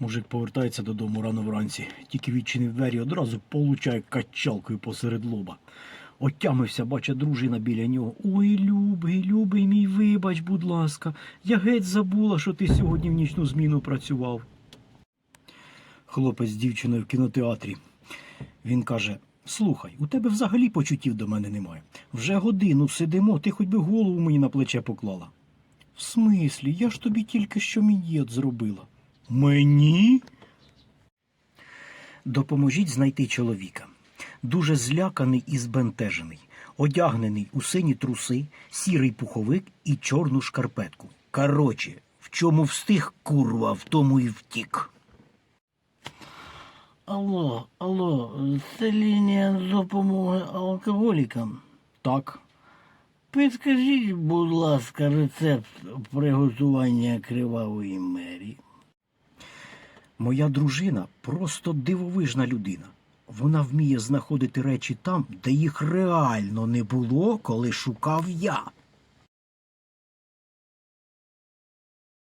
Мужик повертається додому рано вранці, тільки відчинив двері одразу получає качалкою посеред лоба. Отямився, бача дружина біля нього. Ой, любий, любий мій, вибач, будь ласка, я геть забула, що ти сьогодні в нічну зміну працював. Хлопець з дівчиною в кінотеатрі. Він каже: Слухай, у тебе взагалі почуттів до мене немає. Вже годину сидимо, ти хоч би голову мені на плече поклала. В смислі, я ж тобі тільки що мін'єт зробила. Мені? Допоможіть знайти чоловіка. Дуже зляканий і збентежений, одягнений у сині труси, сірий пуховик і чорну шкарпетку. Короче, в чому встиг курва, в тому і втік. Алло, алло, це лінія допомоги алкоголікам. Так, Підскажіть, будь ласка, рецепт приготування кривавої мері. Моя дружина просто дивовижна людина. Вона вміє знаходити речі там, де їх реально не було, коли шукав я.